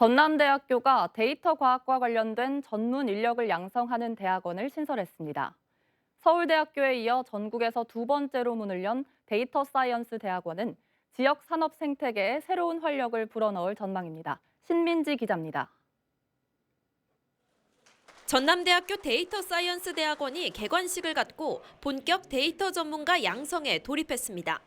전남대학교가 데이터 과학과 관련된 전문 인력을 양성하는 대학원을 신설했습니다. 서울대학교에 이어 전국에서 두 번째로 문을 연 데이터 사이언스 대학원은 지역 산업 생태계에 새로운 활력을 불어넣을 전망입니다. 신민지 기자입니다. 전남대학교 데이터 사이언스 대학원이 개관식을 갖고 본격 데이터 전문가 양성에 돌입했습니다.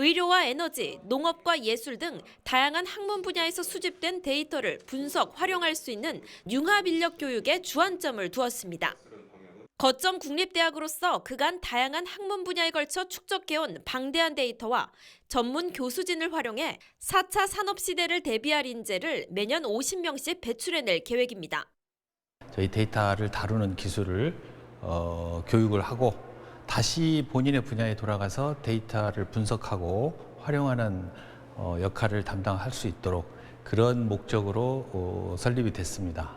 의료와 에너지, 농업과 예술 등 다양한 학문 분야에서 수집된 데이터를 분석, 활용할 수 있는 융합 인력 교육에 주안점을 두었습니다. 거점 국립대학으로서 그간 다양한 학문 분야에 걸쳐 축적해온 방대한 데이터와 전문 교수진을 활용해 4차 산업시대를 대비할 인재를 매년 50명씩 배출해낼 계획입니다. 저희 데이터를 다루는 기술을 어, 교육을 하고 다시 본인의 분야에 돌아가서 데이터를 분석하고 활용하는 어, 역할을 담당할 수 있도록 그런 목적으로 어, 설립이 됐습니다.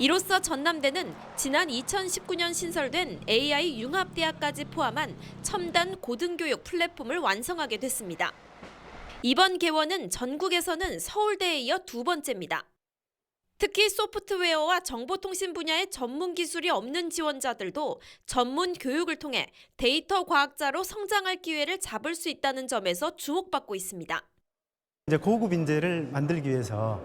이로써 전남대는 지난 2019년 신설된 AI 융합대학까지 포함한 첨단 고등교육 플랫폼을 완성하게 됐습니다. 이번 개원은 전국에서는 서울대에 이어 두 번째입니다. 특히 소프트웨어와 정보통신 분야의 전문 기술이 없는 지원자들도 전문 교육을 통해 데이터 과학자로 성장할 기회를 잡을 수 있다는 점에서 주목받고 있습니다. 이제 고급 인재를 만들기 위해서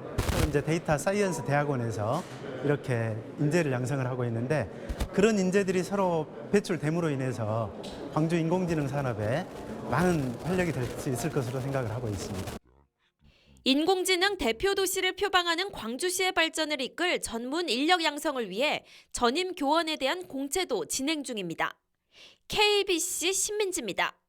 이제 데이터 사이언스 대학원에서 이렇게 인재를 양성을 하고 있는데 그런 인재들이 서로 배출됨으로 인해서 광주 인공지능 산업에 많은 활력이 될 수 있을 것으로 생각을 하고 있습니다. 인공지능 대표 도시를 표방하는 광주시의 발전을 이끌 전문 인력 양성을 위해 전임 교원에 대한 공채도 진행 중입니다. KBC 신민지입니다.